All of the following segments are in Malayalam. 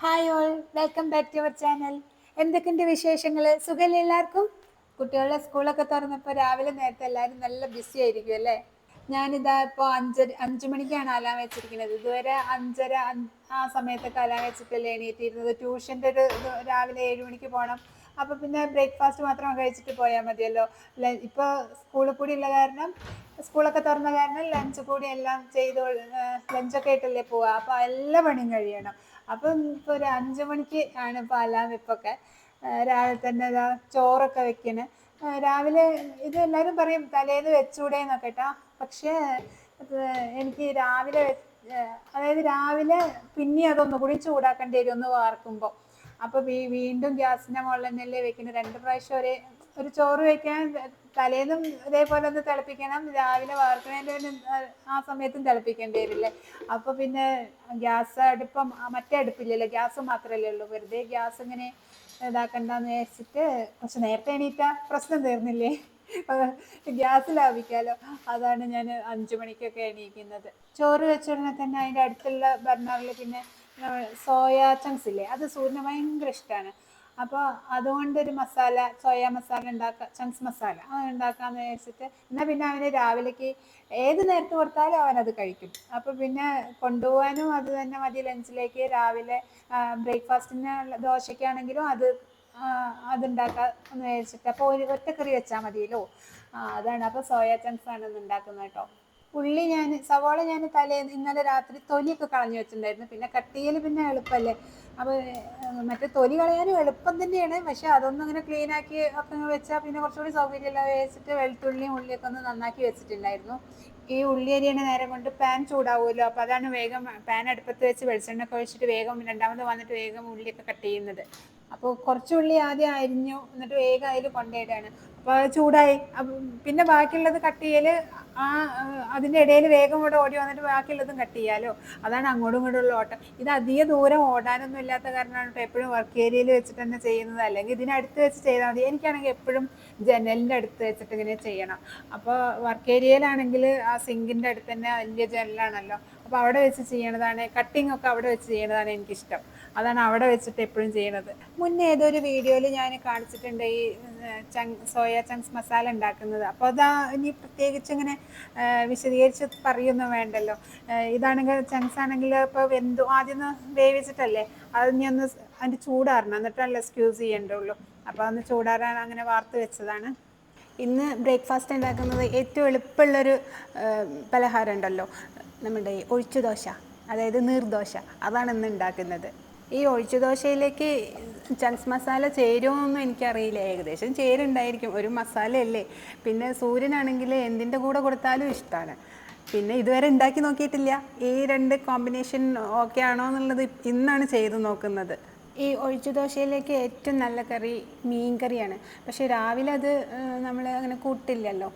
Hi all welcome back to our channel എന്തൊക്കെയുണ്ട് വിശേഷങ്ങൾ സുഖമല്ലേ എല്ലാവർക്കും? കുട്ടികളുടെ സ്കൂളൊക്കെ തുറന്നപ്പോൾ രാവിലെ നേരത്തെ എല്ലാവരും നല്ല ബിസി ആയിരിക്കും അല്ലേ? ഞാനിതാ ഇപ്പോൾ അഞ്ചര അഞ്ച് മണിക്കാണ് അലാം വെച്ചിരിക്കുന്നത്. ഇതുവരെ അഞ്ചര അഞ്ച് ആ സമയത്തൊക്കെ അലാം വെച്ചിട്ടല്ലേ എണീറ്റിരുന്നത്. ട്യൂഷന്റെ ഒരു രാവിലെ ഏഴ് മണിക്ക് പോകണം അപ്പോൾ പിന്നെ ബ്രേക്ക്ഫാസ്റ്റ് മാത്രം കഴിച്ചിട്ട് പോയാൽ മതിയല്ലോ. ഇപ്പോൾ സ്കൂളിൽ കൂടി ഉള്ള കാരണം സ്കൂളൊക്കെ തുറന്ന കാരണം ലഞ്ച് കൂടി എല്ലാം ചെയ്ത് ലഞ്ചൊക്കെ ആയിട്ടല്ലേ പോവുക അപ്പോൾ എല്ലാ പണിയും കഴിയണം. അപ്പം ഇപ്പൊ ഒരു അഞ്ച് മണിക്ക് ആണ് ഇപ്പോൾ അലാം ഇപ്പൊക്കെ. രാവിലെ തന്നെ ചോറൊക്കെ വെക്കണ്. രാവിലെ ഇത് എല്ലാവരും പറയും തലേന്ന് വെച്ചൂടെ എന്നൊക്കെ കേട്ടോ. പക്ഷേ എനിക്ക് രാവിലെ അതായത് രാവിലെ പിന്നെ അതൊന്നും കൂടി ചൂടാക്കേണ്ടി വരും ഒന്ന് വാർക്കുമ്പോൾ അപ്പോൾ വീണ്ടും ഗ്യാസിന്റെ മുകളിൽ തന്നെയല്ലേ വെക്കുന്നത് രണ്ട് പ്രാവശ്യം ഒരേ ഒരു ചോറ് വെക്കാൻ തലേന്നും ഇതേപോലെ ഒന്ന് തിളപ്പിക്കണം. രാവിലെ വാർക്കുന്നതിന്റെ ആ സമയത്തും തിളപ്പിക്കേണ്ടി വരില്ലേ? അപ്പോൾ പിന്നെ ഗ്യാസ് അടുപ്പം മറ്റേ അടുപ്പില്ലല്ലോ ഗ്യാസ് മാത്രമല്ലേ ഉള്ളൂ. വെറുതെ ഗ്യാസ് ഇങ്ങനെ ഇതാക്കണ്ടെന്ന് വിചാരിച്ചിട്ട് കുറച്ച് നേരത്തെ എണീറ്റാ പ്രശ്നം തീർന്നില്ലേ? ഗ്യാസ് ലാഭിക്കാലോ. അതാണ് ഞാൻ അഞ്ചു മണിക്കൊക്കെ എണീക്കുന്നത്. ചോറ് വെച്ച തന്നെ അതിന്റെ അടുത്തുള്ള ബർണറിൽ പിന്നെ സോയാ ചങ്ക്സ് ഇല്ലേ അത് സൂര്യന് ഭയങ്കര ഇഷ്ടമാണ് അപ്പോൾ അതുകൊണ്ട് ഒരു മസാല സോയ മസാല ഉണ്ടാക്കുക ചങ്ക്സ് മസാല അത് ഉണ്ടാക്കാമെന്ന് വെച്ചിട്ട് എന്നാ പിന്നെ അവന് രാവിലേക്ക് ഏത് നേരത്ത് കൊടുത്താലും അവനത് കഴിക്കും. അപ്പോൾ പിന്നെ കൊണ്ടുപോകാനും അത് തന്നെ മതി ലഞ്ചിലേക്ക്. രാവിലെ ബ്രേക്ക്ഫാസ്റ്റിന് ദോശയ്ക്കാണെങ്കിലും അത് അതുണ്ടാക്കാം എന്ന് വിചാരിച്ചിട്ട്. അപ്പോൾ ഒരു ഒറ്റക്കറി വെച്ചാൽ മതിയല്ലോ? അതാണ്. അപ്പോൾ സോയ ചങ്ക്സ് ആണ് ഉണ്ടാക്കുന്നത് കേട്ടോ. ഉള്ളി ഞാൻ സവോള ഞാൻ തലേ ഇന്നലെ രാത്രി തൊലിയൊക്കെ കളഞ്ഞു വെച്ചിട്ടുണ്ടായിരുന്നു. പിന്നെ കട്ടിയിൽ പിന്നെ എളുപ്പമല്ലേ അപ്പോൾ മറ്റേ തൊലി കളയാനും എളുപ്പം തന്നെയാണ്. പക്ഷെ അതൊന്നും അങ്ങനെ ക്ലീൻ ആക്കി ഒക്കെ വെച്ചാൽ പിന്നെ കുറച്ചുകൂടി സൗകര്യമില്ല. വെച്ചിട്ട് വെളുത്തുള്ളിയും ഉള്ളിയൊക്കെ ഒന്ന് നന്നാക്കി വെച്ചിട്ടുണ്ടായിരുന്നു. ഈ ഉള്ളി അരിയണ നേരം കൊണ്ട് പാൻ ചൂടാവുമല്ലോ? അപ്പോൾ അതാണ് വേഗം പാൻ അടുപ്പത്ത് വെച്ച് വെളിച്ചെണ്ണ ഒക്കെ ഒഴിച്ചിട്ട് വേഗം രണ്ടാമത് വന്നിട്ട് വേഗം ഉള്ളിയൊക്കെ കട്ട് ചെയ്യുന്നത്. അപ്പോൾ കുറച്ച് ഉള്ളി ആദ്യം അരിഞ്ഞു എന്നിട്ട് വേഗം അതിൽ കൊണ്ടുപോയിട്ടാണ് അപ്പോൾ ചൂടായി. പിന്നെ ബാക്കിയുള്ളത് കട്ട് ചെയ്യൽ ആ അതിന്റെ ഇടയിൽ വേഗം കൂടെ ഓടി വന്നിട്ട് ബാക്കിയുള്ളതും കട്ട് ചെയ്യാലോ? അതാണ് അങ്ങോട്ടും ഇങ്ങോട്ടും ഉള്ള ഓട്ടം. ഇത് അധിക ദൂരം ഓടാനൊന്നും ഇല്ലാത്ത കാരണമാണ് ഇപ്പോൾ എപ്പോഴും വർക്ക് ഏരിയയിൽ വെച്ചിട്ട് തന്നെ ചെയ്യുന്നത്. അല്ലെങ്കിൽ ഇതിനടുത്ത് വെച്ച് ചെയ്താൽ മതി. എനിക്കാണെങ്കിൽ എപ്പോഴും ജനലിന്റെ അടുത്ത് വെച്ചിട്ട് ഇങ്ങനെ ചെയ്യണം. അപ്പോൾ വർക്ക് ഏരിയയിലാണെങ്കിൽ ആ സിങ്കിന്റെ അടുത്ത് തന്നെ വലിയ ജനലാണല്ലോ. അപ്പോൾ അവിടെ വെച്ച് ചെയ്യണതാണ്. കട്ടിംഗ് ഒക്കെ അവിടെ വെച്ച് ചെയ്യണതാണ് എനിക്കിഷ്ടം. അതാണ് അവിടെ വെച്ചിട്ട് എപ്പോഴും ചെയ്യണത്. മുന്നേ ഏതൊരു വീഡിയോയിൽ ഞാൻ കാണിച്ചിട്ടുണ്ട് ഈ ചങ് സോയ ചങ്ക്സ് മസാല ഉണ്ടാക്കുന്നത്. അപ്പോൾ അതാ ഇനി പ്രത്യേകിച്ച് ഇങ്ങനെ വിശദീകരിച്ച് പറയൊന്നും വേണ്ടല്ലോ. ഇതാണെങ്കിൽ ചങ്ക്സ് ആണെങ്കിൽ ഇപ്പോൾ വെന്തു ആദ്യം ഒന്ന് വേവിച്ചിട്ടല്ലേ അത് ഇനി ഒന്ന് അതിന്റെ ചൂടാറണം. എന്നിട്ടല്ലേ സ്ക്യൂസ് ചെയ്യേണ്ടുള്ളൂ അപ്പോൾ അതൊന്ന് ചൂടാറാൻ അങ്ങനെ വാർത്ത് വെച്ചതാണ്. ഇന്ന് ബ്രേക്ക്ഫാസ്റ്റ് ഉണ്ടാക്കുന്നത് ഏറ്റവും എളുപ്പമുള്ളൊരു പലഹാരം ഉണ്ടല്ലോ. നമ്മുടെ ഒഴിച്ചു ദോശ അതായത് നീർദോശ അതാണ് ഇന്ന് ഉണ്ടാക്കുന്നത്. ഈ ഒഴിച്ചു ദോശയിലേക്ക് ചങ്ക്സ് മസാല ചേരുമോന്നൊന്നും എനിക്കറിയില്ല. ഏകദേശം ചേരുണ്ടായിരിക്കും. ഒരു മസാലയല്ലേ പിന്നെ സൂര്യനാണെങ്കിൽ എന്തിന്റെ കൂടെ കൊടുത്താലും ഇഷ്ടമാണ് പിന്നെ ഇതുവരെ ഉണ്ടാക്കി നോക്കിയിട്ടില്ല. ഈ രണ്ട് കോമ്പിനേഷൻ ഓക്കെ ആണോ എന്നുള്ളത് ഇന്നാണ് ചെയ്ത് നോക്കുന്നത്. ഈ ഒഴിച്ചു ദോശയിലേക്ക് ഏറ്റവും നല്ല കറി മീൻ കറിയാണ് പക്ഷേ രാവിലെ അത് നമ്മൾ അങ്ങനെ കൂട്ടില്ലല്ലോ.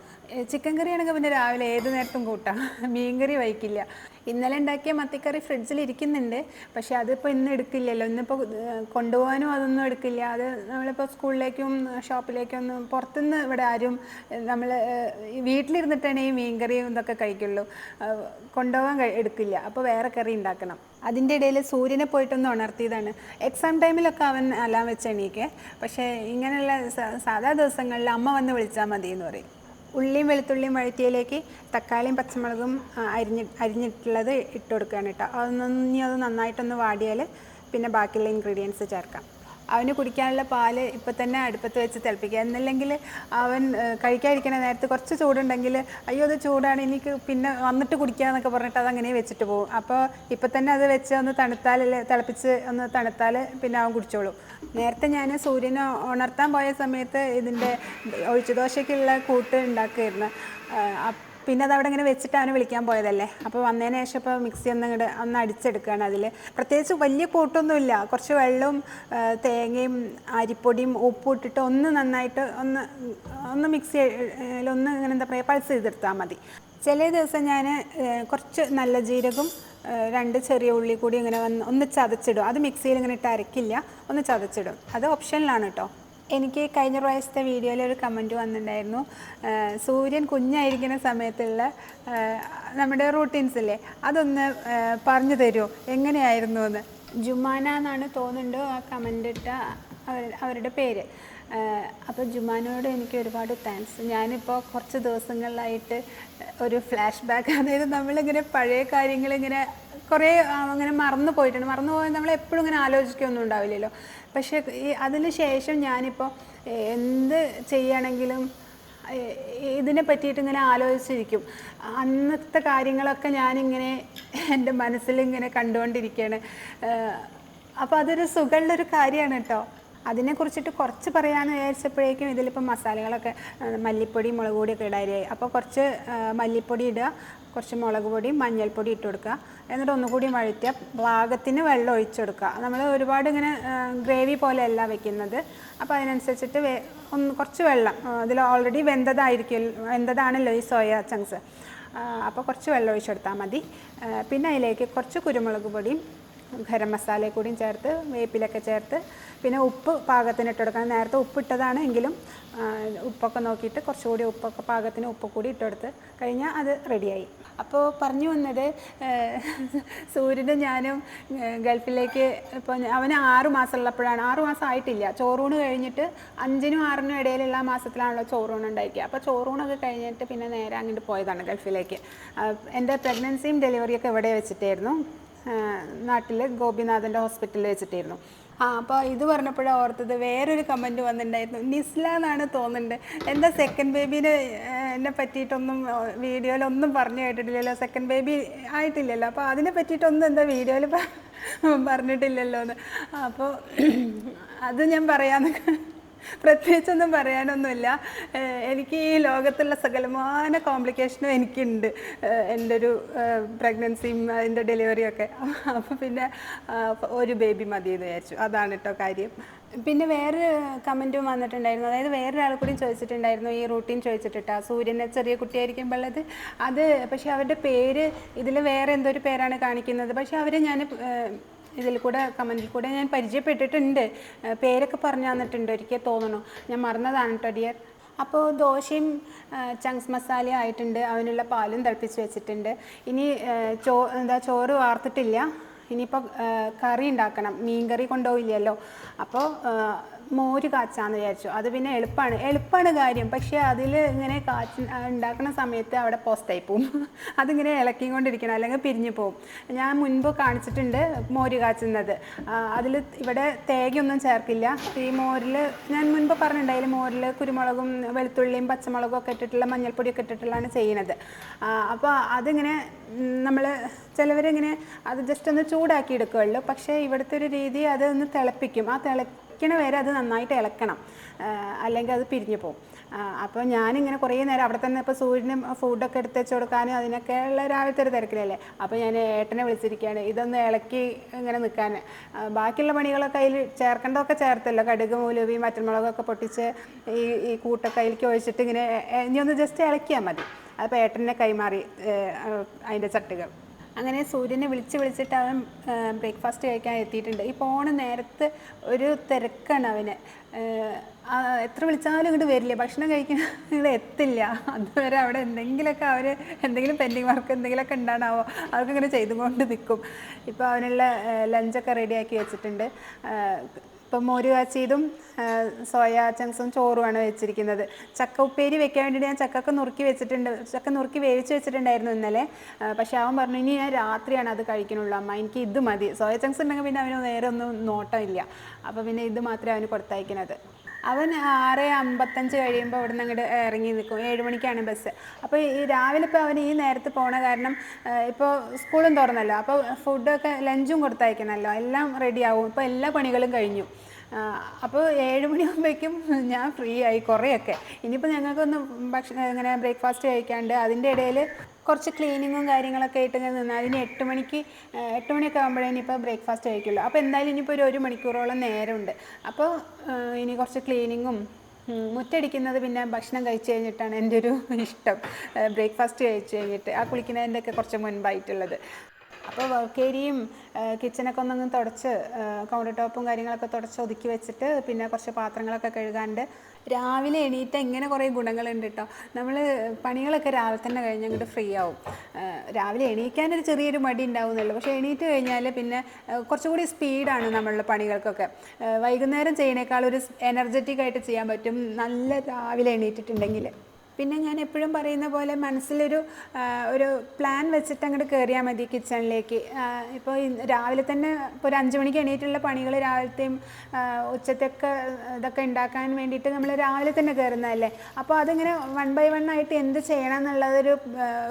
ചിക്കൻ കറിയാണെങ്കിൽ പിന്നെ രാവിലെ ഏത് നേരത്തും കൂട്ടാം. മീൻ കറി വയ്ക്കില്ല ഇന്നലെ ഉണ്ടാക്കിയ മത്തിക്കറി ഫ്രിഡ്ജിൽ ഇരിക്കുന്നുണ്ട്. പക്ഷേ അതിപ്പോൾ ഇന്ന് എടുക്കില്ലല്ലോ. ഇന്നിപ്പോൾ കൊണ്ടുപോകാനും അതൊന്നും എടുക്കില്ല. അത് നമ്മളിപ്പോൾ സ്കൂളിലേക്കും ഷോപ്പിലേക്കും ഒന്നും പുറത്തുനിന്ന് ഇവിടെ ആരും നമ്മൾ വീട്ടിലിരുന്നിട്ടാണ് ഈ മീൻ കറിയും ഇതൊക്കെ കഴിക്കുള്ളൂ. കൊണ്ടുപോകാൻ എടുക്കില്ല. അപ്പോൾ വേറെ കറി ഉണ്ടാക്കണം. അതിന്റെ ഇടയിൽ സൂര്യനെ പോയിട്ടൊന്ന് ഉണർത്തിയതാണ്. എക്സാം ടൈമിലൊക്കെ അവൻ അലാം വെച്ച് പക്ഷേ ഇങ്ങനെയുള്ള സാധാ ദിവസങ്ങളിൽ അമ്മ വന്ന് വിളിച്ചാൽ മതി എന്ന് പറയും. ഉള്ളിയും വെളുത്തുള്ളിയും വഴറ്റിയിലേക്ക് തക്കാളിയും പച്ചമുളകും അരിഞ്ഞി അരിഞ്ഞിട്ടുള്ളത് ഇട്ട് കൊടുക്കുകയാണ് കേട്ടോ. അതൊന്ന് ഇനി അത് നന്നായിട്ടൊന്ന് വാടിയാൽ പിന്നെ ബാക്കിയുള്ള ഇൻഗ്രീഡിയൻസ് ചേർക്കാം. അവന് കുടിക്കാനുള്ള പാൽ ഇപ്പം തന്നെ അടുപ്പത്ത് വെച്ച് തിളപ്പിക്കുക. എന്നല്ലെങ്കിൽ അവൻ കഴിക്കാതിരിക്കണ നേരത്ത് കുറച്ച് ചൂടുണ്ടെങ്കിൽ അയ്യോ അത് ചൂടാണ് എനിക്ക് പിന്നെ വന്നിട്ട് കുടിക്കാന്നൊക്കെ പറഞ്ഞിട്ട് അതങ്ങനെ വെച്ചിട്ട് പോകും. അപ്പോൾ ഇപ്പം തന്നെ അത് വെച്ച് ഒന്ന് തണുത്താൽ തിളപ്പിച്ച് ഒന്ന് തണുത്താൽ പിന്നെ അവൻ കുടിച്ചോളും. നേരത്തെ ഞാൻ സൂര്യനെ ഉണർത്താൻ പോയ സമയത്ത് ഇതിന്റെ ഒഴിച്ചു ദോശയ്ക്കുള്ള കൂട്ട് ഉണ്ടാക്കുമായിരുന്നു പിന്നെ അത് അവിടെ ഇങ്ങനെ വെച്ചിട്ട് വിളിക്കാൻ പോയതല്ലേ? അപ്പോൾ വന്നതിന് ശേഷം ഇപ്പോൾ മിക്സി ഒന്ന് ഇങ്ങോട്ട് ഒന്ന് അടിച്ചെടുക്കുകയാണ് അതിൽ പ്രത്യേകിച്ച് വലിയ കൂട്ടൊന്നുമില്ല കുറച്ച് വെള്ളവും തേങ്ങയും അരിപ്പൊടിയും ഉപ്പും ഇട്ടിട്ട് ഒന്ന് നന്നായിട്ട് ഒന്ന് ഒന്ന് മിക്സിയിലൊന്ന് ഇങ്ങനെ എന്താ പറയുക പൾസ് ചെയ്തെടുത്താൽ മതി. ചില ദിവസം ഞാൻ കുറച്ച് നല്ല ജീരകം രണ്ട് ചെറിയ ഉള്ളി കൂടി ഇങ്ങനെ വന്ന് ഒന്ന് ചതച്ചിടും. അത് മിക്സിയിൽ ഇങ്ങനെ ഇട്ട് അരക്കില്ല. ഒന്ന് ചതച്ചിടും. അത് ഓപ്ഷനിലാണ് കേട്ടോ എനിക്ക് കഴിഞ്ഞ പ്രാവശ്യത്തെ വീഡിയോയിൽ ഒരു കമന്റ് വന്നിട്ടുണ്ടായിരുന്നു. സൂര്യൻ കുഞ്ഞായിരിക്കുന്ന സമയത്തുള്ള നമ്മുടെ റൂട്ടീൻസ് ഇല്ലേ? അതൊന്ന് പറഞ്ഞു തരുമോ എങ്ങനെയായിരുന്നു എന്ന്? ജുമാന എന്നാണ് തോന്നുന്നുണ്ട്? ആ കമന്റ് ഇട്ട അവരുടെ പേര്. അപ്പോൾ ജുമാനോട് എനിക്ക് ഒരുപാട് താങ്ക്സ് ഞാനിപ്പോൾ കുറച്ച് ദിവസങ്ങളിലായിട്ട് ഒരു ഫ്ലാഷ് ബാക്ക് അതായത് നമ്മളിങ്ങനെ പഴയ കാര്യങ്ങളിങ്ങനെ കുറേ അങ്ങനെ മറന്നു പോയിട്ടുണ്ട്. മറന്നു പോയാൽ നമ്മൾ എപ്പോഴും ഇങ്ങനെ ആലോചിക്കുകയൊന്നും ഉണ്ടാവില്ലല്ലോ. പക്ഷേ ഈ അതിന് ശേഷം ഞാനിപ്പോൾ എന്ത് ചെയ്യണമെങ്കിലും ഇതിനെ പറ്റിയിട്ട് ഇങ്ങനെ ആലോചിച്ചിരിക്കും. അന്നത്തെ കാര്യങ്ങളൊക്കെ ഞാനിങ്ങനെ എന്റെ മനസ്സിൽ ഇങ്ങനെ കണ്ടുകൊണ്ടിരിക്കുകയാണ്. അപ്പോൾ അതൊരു സുഖമുള്ളൊരു കാര്യമാണ് കേട്ടോ. അതിനെക്കുറിച്ചിട്ട് കുറച്ച് പറയാമെന്ന് വിചാരിച്ചപ്പോഴേക്കും ഇതിലിപ്പോൾ മസാലകളൊക്കെ മല്ലിപ്പൊടി മുളക് പൊടിയൊക്കെ ഇടാനായി. അപ്പോൾ കുറച്ച് മല്ലിപ്പൊടി ഇടുക. കുറച്ച് മുളക് പൊടി മഞ്ഞൾപ്പൊടി ഇട്ട് കൊടുക്കുക. എന്നിട്ട് ഒന്നുകൂടി വഴറ്റുക പാകത്തിന് വെള്ളം ഒഴിച്ചു കൊടുക്കുക. നമ്മൾ ഒരുപാട് ഇങ്ങനെ ഗ്രേവി പോലെയല്ല വെക്കുന്നത്. അപ്പോൾ അതിനനുസരിച്ചിട്ട് വേ ഒന്ന് കുറച്ച് വെള്ളം അതിൽ ഓൾറെഡി വെന്തതായിരിക്കും വെന്തതാണല്ലോ ഈ സോയ ചങ്ക്സ്. അപ്പോൾ കുറച്ച് വെള്ളം ഒഴിച്ചെടുത്താൽ മതി. പിന്നെ അതിലേക്ക് കുറച്ച് കുരുമുളക് പൊടിയും ഗരം മസാല കൂടിയും ചേർത്ത് വേപ്പിലൊക്കെ ചേർത്ത് പിന്നെ ഉപ്പ് പാകത്തിന് ഇട്ട് കൊടുക്കണം. നേരത്തെ ഉപ്പിട്ടതാണ് എങ്കിലും ഉപ്പൊക്കെ നോക്കിയിട്ട് കുറച്ചുകൂടി ഉപ്പൊക്കെ പാകത്തിന് ഉപ്പ് കൂടി ഇട്ടെടുത്ത് കഴിഞ്ഞാൽ അത് റെഡിയായി. അപ്പോൾ പറഞ്ഞു വന്നത് സൂര്യനും ഞാനും ഗൾഫിലേക്ക് ഇപ്പോൾ അവന് ആറു മാസമുള്ളപ്പോഴാണ് ആറു മാസം ആയിട്ടില്ല. ചോറൂണ് കഴിഞ്ഞിട്ട് അഞ്ചിനും ആറിനും ഇടയിലുള്ള മാസത്തിലാണല്ലോ ചോറൂണ് ഉണ്ടായിരിക്കുക അപ്പോൾ ചോറൂണൊക്കെ കഴിഞ്ഞിട്ട് പിന്നെ നേരെ അങ്ങോട്ട് പോയതാണ് ഗൾഫിലേക്ക്. എന്റെ പ്രഗ്നൻസിയും ഡെലിവറിയൊക്കെ ഇവിടെ വെച്ചിട്ടായിരുന്നു? നാട്ടിൽ ഗോപിനാഥന്റെ ഹോസ്പിറ്റലിൽ വെച്ചിട്ടായിരുന്നു. ആ അപ്പോൾ ഇത് പറഞ്ഞപ്പോഴാണ് ഓർത്തത് വേറൊരു കമന്റ് വന്നിട്ടുണ്ടായിരുന്നു. നിസ്ല എന്നാണ് തോന്നുന്നുണ്ട്. എന്താ സെക്കൻഡ് ബേബീനെ എന്നെ പറ്റിയിട്ടൊന്നും വീഡിയോയിലൊന്നും പറഞ്ഞു കേട്ടിട്ടില്ലല്ലോ. സെക്കൻഡ് ബേബി ആയിട്ടില്ലല്ലോ. അപ്പോൾ അതിനെ പറ്റിയിട്ടൊന്നും എന്താ വീഡിയോയിൽ പറഞ്ഞിട്ടില്ലല്ലോ എന്ന് അപ്പോൾ അത് ഞാൻ പറയാമെന്ന് പ്രത്യേകിച്ചൊന്നും പറയാനൊന്നുമില്ല. എനിക്ക് ഈ ലോകത്തുള്ള സകലമാന കോംപ്ലിക്കേഷനും എനിക്കുണ്ട്. എന്റെ ഒരു പ്രഗ്നൻസിയും അതിന്റെ ഡെലിവറിയൊക്കെ അപ്പോൾ പിന്നെ ഒരു ബേബി മതി എന്ന് വിചാരിച്ചു. അതാണ് കേട്ടോ കാര്യം. പിന്നെ വേറെ കമന്റും വന്നിട്ടുണ്ടായിരുന്നു. അതായത് വേറൊരാൾ കൂടി ചോദിച്ചിട്ടുണ്ടായിരുന്നു ഈ റൂട്ടീൻ ചോദിച്ചിട്ടാ സൂര്യനെ ചെറിയ കുട്ടിയായിരിക്കുമ്പോഴത് അത് പക്ഷേ അവരുടെ പേര് ഇതിൽ വേറെ എന്തോ ഒരു പേരാണ് കാണിക്കുന്നത്. പക്ഷേ അവരെ ഞാൻ ഇതിൽ കൂടെ കമന്റിൽ കൂടെ ഞാൻ പരിചയപ്പെട്ടിട്ടുണ്ട്. പേരൊക്കെ പറഞ്ഞു തന്നിട്ടുണ്ട് ഒരിക്കൽ തോന്നണു ഞാൻ മറന്നതാണ് കേട്ടോ ഡിയർ അപ്പോൾ ദോശയും ചങ്സ് മസാലയും മസാല ആയിട്ടുണ്ട്. അതിനുള്ള പാലും തിളപ്പിച്ച് വെച്ചിട്ടുണ്ട്. ഇനി ചോ എന്താ ചോറ് വാർത്തിട്ടില്ല. ഇനിയിപ്പോൾ കറി ഉണ്ടാക്കണം. മീൻ കറി കൊണ്ടുപോയില്ലല്ലോ അപ്പോൾ മോര് കാച്ചാന്ന് വിചാരിച്ചു. അത് പിന്നെ എളുപ്പമാണ് എളുപ്പമാണ് കാര്യം. പക്ഷേ അതിൽ ഇങ്ങനെ കാച്ച ഉണ്ടാക്കുന്ന സമയത്ത് അവിടെ പോസ്റ്റായി പോവും. അതിങ്ങനെ ഇളക്കിക്കൊണ്ടിരിക്കണം. അല്ലെങ്കിൽ പിരിഞ്ഞു പോവും. ഞാൻ മുൻപ് കാണിച്ചിട്ടുണ്ട് മോര് കാച്ചുന്നത്. അതിൽ ഇവിടെ തേങ്ങയൊന്നും ചേർക്കില്ല. ഈ മോരിൽ ഞാൻ മുൻപ് പറഞ്ഞിട്ടുണ്ടായി മോരിൽ കുരുമുളകും വെളുത്തുള്ളിയും പച്ചമുളകും ഒക്കെ ഇട്ടിട്ടുള്ള മഞ്ഞൾപ്പൊടിയൊക്കെ ഇട്ടിട്ടുള്ളതാണ് ചെയ്യുന്നത് അപ്പോൾ അതിങ്ങനെ നമ്മൾ ചിലവരിങ്ങനെ അത് ജസ്റ്റ് ഒന്ന് ചൂടാക്കി എടുക്കുകയുള്ളൂ പക്ഷേ ഇവിടുത്തെ ഒരു രീതി അത് ഒന്ന് തിളപ്പിക്കും. ആ തിളയ്ക്കണ വരെ അത് നന്നായിട്ട് ഇളക്കണം. അല്ലെങ്കിൽ അത് പിരിഞ്ഞു പോകും. അപ്പോൾ ഞാനിങ്ങനെ കുറേ നേരം അവിടെ തന്നെ ഇപ്പോൾ സൂര്യനും ഫുഡൊക്കെ എടുത്ത് വെച്ച് കൊടുക്കാനും അതിനൊക്കെ ഉള്ള രാവിലത്തെ ഒരു തിരക്കിലല്ലേ. അപ്പോൾ ഞാൻ ഏട്ടനെ വിളിച്ചിരിക്കുകയാണ് ഇതൊന്ന് ഇളക്കി ഇങ്ങനെ നിൽക്കാൻ. ബാക്കിയുള്ള പണികളൊക്കെ അതിൽ ചേർക്കേണ്ടതൊക്കെ ചേർത്തല്ലോ. കടുക് മൂലവി മറ്റന്മുളകൊക്കെ പൊട്ടിച്ച് ഈ ഈ കൂട്ടൊക്കെ അതിലേക്ക് ഒഴിച്ചിട്ട് ഇങ്ങനെ ഇനി ഒന്ന് ജസ്റ്റ് ഇളക്കിയാൽ മതി. അപ്പോൾ ഏട്ടനെ കൈമാറി അതിന്റെ ചട്ടുകൾ. അങ്ങനെ സൂര്യനെ വിളിച്ച് വിളിച്ചിട്ട് അവൻ ബ്രേക്ക്ഫാസ്റ്റ് കഴിക്കാൻ എത്തിയിട്ടുണ്ട്. ഈ പോണ നേരത്ത് ഒരു തിരക്കാണ് അവന്. എത്ര വിളിച്ചാലും ഇങ്ങോട്ട് വരില്ല. ഭക്ഷണം കഴിക്കാൻ ഇങ്ങോട്ട് എത്തില്ല. അതുവരെ അവിടെ എന്തെങ്കിലുമൊക്കെ അവർ എന്തെങ്കിലും പെൻഡിങ് വർക്ക് എന്തെങ്കിലുമൊക്കെ ഉണ്ടാണാവോ അവർക്കിങ്ങനെ ചെയ്തുകൊണ്ട് നിൽക്കും ഇപ്പോൾ അവനുള്ള ലഞ്ചൊക്കെ റെഡിയാക്കി വെച്ചിട്ടുണ്ട്. ഇപ്പം മോര് കാച്ചിയതും സോയ ചങ്ക്സും ചോറുമാണ് വെച്ചിരിക്കുന്നത്. ചക്ക ഉപ്പേരി വെക്കാൻ വേണ്ടിയിട്ട് ഞാൻ ചക്കൊക്കെ നുറുക്കി വെച്ചിട്ടുണ്ട് ചക്ക നുറുക്കി വേവിച്ച് വെച്ചിട്ടുണ്ടായിരുന്നു ഇന്നലെ. പക്ഷേ അവൻ പറഞ്ഞു ഇനി ഞാൻ രാത്രിയാണ് അത് കഴിക്കണുള്ളൂ. അമ്മ എനിക്ക് ഇത് മതി. സോയ ചങ്ക്സ് ഉണ്ടെങ്കിൽ പിന്നെ അവന് നേരെ ഒന്നും നോട്ടമില്ല. അപ്പോൾ പിന്നെ ഇത് മാത്രമേ അവന് കൊടുത്തയക്കുന്നത് അവൻ ആറ് അമ്പത്തഞ്ച് കഴിയുമ്പോൾ അവിടെ നിന്ന് അങ്ങോട്ട് ഇറങ്ങി നിൽക്കും ഏഴ് മണിക്കാണ് ബസ്. അപ്പോൾ ഈ രാവിലെ ഇപ്പോൾ അവൻ ഈ നേരത്ത് പോണ കാരണം ഇപ്പോൾ സ്കൂളും തുറന്നല്ലോ. അപ്പോൾ ഫുഡൊക്കെ ലഞ്ചും കൊടുത്തയക്കണമല്ലോ എല്ലാം റെഡിയാവും ഇപ്പോൾ എല്ലാ പണികളും കഴിഞ്ഞു. അപ്പോൾ ഏഴ് മണിയാകുമ്പോഴേക്കും ഞാൻ ഫ്രീ ആയി കുറേയൊക്കെ. ഇനിയിപ്പോൾ ഞങ്ങൾക്കൊന്ന് ഭക്ഷണം ഇങ്ങനെ ബ്രേക്ക്ഫാസ്റ്റ് കഴിക്കാണ്ട് അതിന്റെ ഇടയിൽ കുറച്ച് ക്ലീനിങ്ങും കാര്യങ്ങളൊക്കെ ആയിട്ട് ഞാൻ നിന്നാൽ അതിന് എട്ട് മണിക്ക് എട്ട് മണിയൊക്കെ ആകുമ്പോഴേ ഇനിയിപ്പോൾ ബ്രേക്ക്ഫാസ്റ്റ് കഴിക്കുള്ളൂ. അപ്പോൾ എന്തായാലും ഇനിയിപ്പോൾ ഒരു ഒരു മണിക്കൂറോളം നേരമുണ്ട്. അപ്പോൾ ഇനി കുറച്ച് ക്ലീനിങ്ങും മുറ്റടിക്കുന്നത് പിന്നെ ഭക്ഷണം കഴിച്ച് കഴിഞ്ഞിട്ടാണ് എന്റെ ഒരു ഇഷ്ടം. ബ്രേക്ക്ഫാസ്റ്റ് കഴിച്ച് കഴിഞ്ഞിട്ട് ആ കുളിക്കുന്നതിന്റെയൊക്കെ കുറച്ച് മുൻപായിട്ടുള്ളത്. അപ്പോൾ വർക്ക് ഏരിയയും കിച്ചനൊക്കെ ഒന്നൊന്ന് തുടച്ച് കൗണ്ടർ ടോപ്പും കാര്യങ്ങളൊക്കെ തുടച്ച് ഒതുക്കി വെച്ചിട്ട് പിന്നെ കുറച്ച് പാത്രങ്ങളൊക്കെ കഴുകാണ്ട് രാവിലെ എണീറ്റ ഇങ്ങനെ കുറേ ഗുണങ്ങളുണ്ട് കേട്ടോ നമ്മൾ പണികളൊക്കെ രാവിലെ തന്നെ കഴിഞ്ഞ് അങ്ങോട്ട് ഫ്രീ ആവും. രാവിലെ എണീക്കാനൊരു ചെറിയൊരു മടി ഉണ്ടാവുന്നുള്ളൂ. പക്ഷേ എണീറ്റ് കഴിഞ്ഞാൽ പിന്നെ കുറച്ചുകൂടി സ്പീഡാണ് നമ്മളുടെ പണികൾക്കൊക്കെ. വൈകുന്നേരം ചെയ്യുന്നേക്കാൾ ഒരു എനർജറ്റിക് ആയിട്ട് ചെയ്യാൻ പറ്റും. നല്ല രാവിലെ എണീറ്റിട്ടുണ്ടെങ്കിൽ പിന്നെ ഞാൻ എപ്പോഴും പറയുന്ന പോലെ മനസ്സിലൊരു ഒരു പ്ലാൻ വെച്ചിട്ട് അങ്ങോട്ട് കയറിയാൽ മതി കിച്ചണിലേക്ക് ഇപ്പോൾ രാവിലെ തന്നെ ഇപ്പോൾ ഒരു അഞ്ച് മണിക്ക് എണീറ്റുള്ള പണികൾ രാവിലത്തെയും ഉച്ചത്തേക്ക് ഇതൊക്കെ ഉണ്ടാക്കാൻ വേണ്ടിയിട്ട് നമ്മൾ രാവിലെ തന്നെ കയറുന്നതല്ലേ അപ്പോൾ അതിങ്ങനെ വൺ ബൈ വൺ ആയിട്ട് എന്ത് ചെയ്യണം എന്നുള്ളതൊരു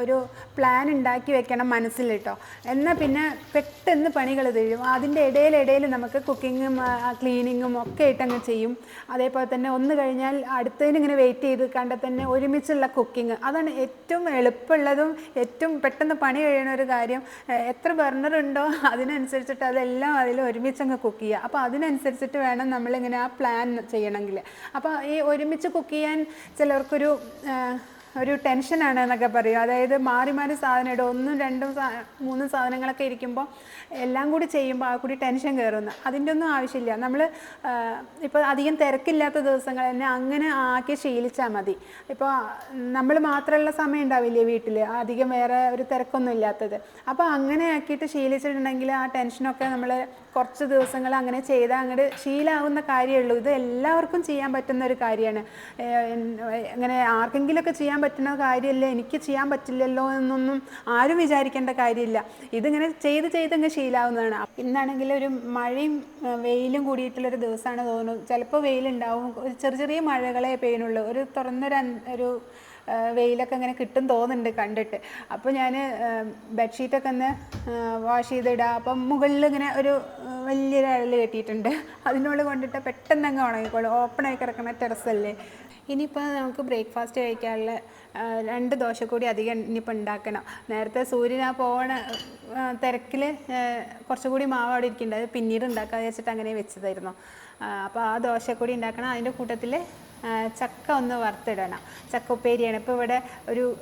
ഒരു പ്ലാൻ ഉണ്ടാക്കി വെക്കണം മനസ്സിൽ കേട്ടോ എന്നാൽ പിന്നെ പെട്ടെന്ന് പണികൾ തീരും. അതിന്റെ ഇടയിലിടയിൽ നമുക്ക് കുക്കിങ്ങും ക്ലീനിങ്ങും ഒക്കെ ആയിട്ട് ചെയ്യും. അതേപോലെ തന്നെ ഒന്ന് കഴിഞ്ഞാൽ അടുത്തതിന് ഇങ്ങനെ വെയിറ്റ് ചെയ്ത് കണ്ട തന്നെ ഒരുമിച്ചുള്ള കുക്കിംഗ്. അതാണ് ഏറ്റവും എളുപ്പമുള്ളതും ഏറ്റവും പെട്ടെന്ന് പണി കഴിയുന്ന ഒരു കാര്യം. എത്ര ബർണർ ഉണ്ടോ അതിനനുസരിച്ചിട്ട് അതെല്ലാം അതിൽ ഒരുമിച്ച് അങ്ങ് കുക്ക് ചെയ്യുക. അപ്പോൾ അതിനനുസരിച്ചിട്ട് വേണം നമ്മളിങ്ങനെ ആ പ്ലാൻ ചെയ്യണമെങ്കിൽ. അപ്പോൾ ഈ ഒരുമിച്ച് കുക്ക് ചെയ്യാൻ ചിലർക്കൊരു ഒരു ടെൻഷനാണ് എന്നൊക്കെ പറയും. അതായത് മാറി മാറി സാധനം ഇടും. ഒന്നും രണ്ടും മൂന്നും സാധനങ്ങളൊക്കെ ഇരിക്കുമ്പോൾ എല്ലാം കൂടി ചെയ്യുമ്പോൾ ആ കൂടി ടെൻഷൻ കയറുന്നു അതിന്റെ ഒന്നും ആവശ്യമില്ല. നമ്മൾ ഇപ്പോൾ അധികം തിരക്കില്ലാത്ത ദിവസങ്ങൾ തന്നെ അങ്ങനെ ആക്കി ശീലിച്ചാൽ മതി. ഇപ്പോൾ നമ്മൾ മാത്രമുള്ള സമയം ഉണ്ടാവില്ലേ വീട്ടിൽ അധികം വേറെ ഒരു തിരക്കൊന്നും ഇല്ലാത്തത്. അപ്പോൾ അങ്ങനെ ആക്കിയിട്ട് ശീലിച്ചിട്ടുണ്ടെങ്കിൽ ആ ടെൻഷനൊക്കെ നമ്മൾ കുറച്ച് ദിവസങ്ങൾ അങ്ങനെ ചെയ്താൽ അങ്ങോട്ട് ശീലാവുന്ന കാര്യമേ ഉള്ളൂ. ഇത് എല്ലാവർക്കും ചെയ്യാൻ പറ്റുന്ന ഒരു കാര്യമാണ്. അങ്ങനെ ആർക്കെങ്കിലുമൊക്കെ ചെയ്യാൻ പറ്റുന്ന കാര്യമല്ല? എനിക്ക് ചെയ്യാൻ പറ്റില്ലല്ലോ എന്നൊന്നും ആരും വിചാരിക്കേണ്ട കാര്യമില്ല. ഇതിങ്ങനെ ചെയ്ത് ചെയ്ത് അങ്ങ് ശീലാവുന്നതാണ്. ഇന്നാണെങ്കിൽ ഒരു മഴയും വെയിലും കൂടിയിട്ടുള്ളൊരു ദിവസമാണ് തോന്നുന്നു ചിലപ്പോൾ വെയിലുണ്ടാവും. ചെറിയ ചെറിയ മഴകളെ പെയ്യുന്നുള്ളൂ. ഒരു തുറന്നൊരു ഒരു വെയിലൊക്കെ ഇങ്ങനെ കിട്ടും തോന്നുന്നുണ്ട് കണ്ടിട്ട്. അപ്പോൾ ഞാൻ ബെഡ്ഷീറ്റൊക്കെ ഒന്ന് വാഷ് ചെയ്തിടുക അപ്പം മുകളിൽ ഇങ്ങനെ ഒരു വലിയൊരു അഴൽ കെട്ടിയിട്ടുണ്ട്. അതിനുള്ളിൽ കൊണ്ടിട്ട് പെട്ടെന്ന് അങ്ങ് ഉണങ്ങിക്കോളും. ഓപ്പണായി കിടക്കുന്ന ടെറസല്ലേ ഇനിയിപ്പോൾ നമുക്ക് ബ്രേക്ക്ഫാസ്റ്റ് കഴിക്കാനുള്ള രണ്ട് ദോശ കൂടി അധികം ഇനിയിപ്പോൾ ഉണ്ടാക്കണം. നേരത്തെ സൂര്യൻ ആ പോണ തിരക്കിൽ കുറച്ചുകൂടി മാവ് അവിടെ ഇരിക്കുന്നുണ്ട്. അത് പിന്നീട് ഉണ്ടാക്കാതെ വെച്ചിട്ട് അങ്ങനെ വെച്ചതായിരുന്നു. അപ്പോൾ ആ ദോശ കൂടി ഉണ്ടാക്കണം. അതിന്റെ കൂട്ടത്തിൽ ചക്ക ഒന്ന് വറുത്തിടണം. ചക്ക ഉപ്പേരിയാണ്. ഇപ്പോൾ ഇവിടെ ഒരു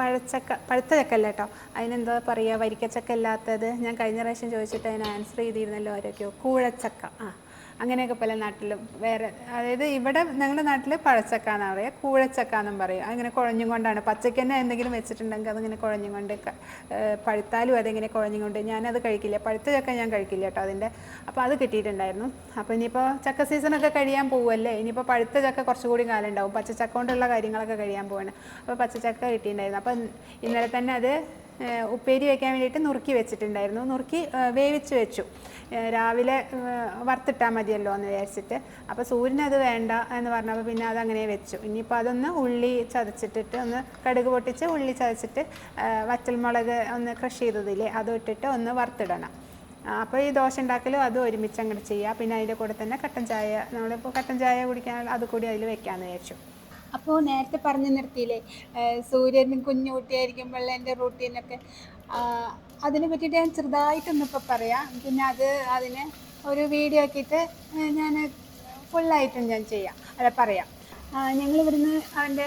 പഴച്ചക്ക പഴുത്ത ചക്ക അല്ല കേട്ടോ. അതിനെന്താ പറയുക വരിക്കച്ചക്ക അല്ലാത്തത്. ഞാൻ കഴിഞ്ഞ പ്രാവശ്യം ചോദിച്ചിട്ട് അതിന് ആൻസർ ചെയ്തിരുന്നല്ലോ ആരൊക്കെയോ. കൂഴച്ചക്ക. ആ. അങ്ങനെയൊക്കെ പല നാട്ടിലും വേറെ അതായത് ഇവിടെ ഞങ്ങളുടെ നാട്ടിൽ പഴച്ചക്ക എന്നാണ് പറയുക കൂഴച്ചക്ക എന്നും പറയും. അങ്ങനെ കുഴഞ്ഞും കൊണ്ടാണ്. പച്ചയ്ക്ക് തന്നെ എന്തെങ്കിലും വെച്ചിട്ടുണ്ടെങ്കിൽ അതിങ്ങനെ കുഴഞ്ഞും കൊണ്ട് പഴുത്താലും അതിങ്ങനെ കുഴഞ്ഞും കൊണ്ട് ഞാനത് കഴിക്കില്ല. പഴുത്ത ചക്ക ഞാൻ കഴിക്കില്ല കേട്ടോ അതിന്റെ. അപ്പോൾ അത് കിട്ടിയിട്ടുണ്ടായിരുന്നു. അപ്പോൾ ഇനിയിപ്പോൾ ചക്ക സീസണൊക്കെ കഴിയാൻ പോവുമല്ലേ ഇനിയിപ്പോൾ പഴുത്ത ചക്ക കുറച്ചുകൂടി കാലം ഉണ്ടാവും. പച്ചച്ചക്ക കൊണ്ടുള്ള കാര്യങ്ങളൊക്കെ കഴിയാൻ പോവാണ്. അപ്പോൾ പച്ചച്ചക്ക കിട്ടിയിട്ടുണ്ടായിരുന്നു. അപ്പോൾ ഇന്നലെ തന്നെ അത് ഉപ്പേരി വെക്കാൻ വേണ്ടിയിട്ട് നുറുക്കി വെച്ചിട്ടുണ്ടായിരുന്നു. നുറുക്കി വേവിച്ച് വെച്ചു. രാവിലെ വറുത്തിട്ടാൽ മതിയല്ലോ എന്ന് വിചാരിച്ചിട്ട്. അപ്പോൾ സൂര്യനത് വേണ്ട എന്ന് പറഞ്ഞപ്പോൾ പിന്നെ അത് അങ്ങനെ വെച്ചു. ഇനിയിപ്പോൾ അതൊന്ന് ഉള്ളി ചതച്ചിട്ടിട്ട് ഒന്ന് കടുക് പൊട്ടിച്ച് ഉള്ളി ചതച്ചിട്ട് വറ്റൽമുളക് ഒന്ന് ക്രഷ് ചെയ്തതില്ലേ അതും ഇട്ടിട്ട് ഒന്ന് വറുത്തിടണം. അപ്പോൾ ഈ ദോശ ഉണ്ടാക്കലും അത് ഒരുമിച്ച് അങ്ങോട്ട് ചെയ്യുക പിന്നെ അതിന്റെ കൂടെ തന്നെ കട്ടൻ ചായ നമ്മളിപ്പോൾ കട്ടൻ ചായ കുടിക്കാൻ അത് കൂടി അതിൽ വെക്കാമെന്ന് വിചാരിച്ചു. അപ്പോൾ നേരത്തെ പറഞ്ഞു നിർത്തിയില്ലേ സൂര്യനും സൂര്യൻ കുഞ്ഞു കുട്ടിയായിരിക്കുമ്പോൾ എന്റെ റൂട്ടീനൊക്കെ അതിനെ പറ്റിയിട്ട് ഞാൻ ചെറുതായിട്ടൊന്നും ഇപ്പോൾ പറയാം. പിന്നെ അത് അതിന് ഒരു വീഡിയോ ആക്കിയിട്ട് ഞാൻ ഫുള്ളായിട്ടും ഞാൻ ചെയ്യാം. അല്ല പറയാം. ഞങ്ങൾ ഇവിടുന്ന് അവന്റെ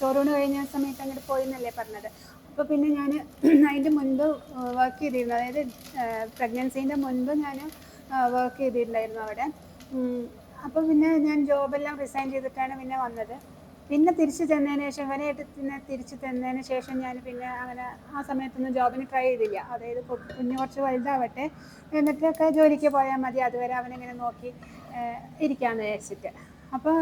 ചോറൂണ് കഴിഞ്ഞ സമയത്ത് അങ്ങോട്ട് പോയി എന്നല്ലേ പറഞ്ഞത്. അപ്പോൾ പിന്നെ ഞാൻ അതിന്റെ മുൻപ് വർക്ക് ചെയ്തിരുന്നു. അതായത് പ്രഗ്നൻസീന്റെ മുൻപ് ഞാൻ വർക്ക് ചെയ്തിട്ടുണ്ടായിരുന്നു അവിടെ. അപ്പോൾ പിന്നെ ഞാൻ ജോബെല്ലാം റിസൈൻ ചെയ്തിട്ടാണ് പിന്നെ വന്നത്. പിന്നെ തിരിച്ചു ചെന്നതിന് ശേഷം ഇവനായിട്ട് പിന്നെ തിരിച്ചു തന്നതിന് ശേഷം ഞാൻ പിന്നെ അങ്ങനെ ആ സമയത്തൊന്നും ജോബിന് ട്രൈ ചെയ്തില്ല. അതായത് കുഞ്ഞു കുറച്ച് വലുതാവട്ടെ എന്നിട്ടൊക്കെ ജോലിക്ക് പോയാൽ മതി. അതുവരെ അവനിങ്ങനെ നോക്കി ഇരിക്കാമെന്ന് വിചാരിച്ചിട്ട്. അപ്പോൾ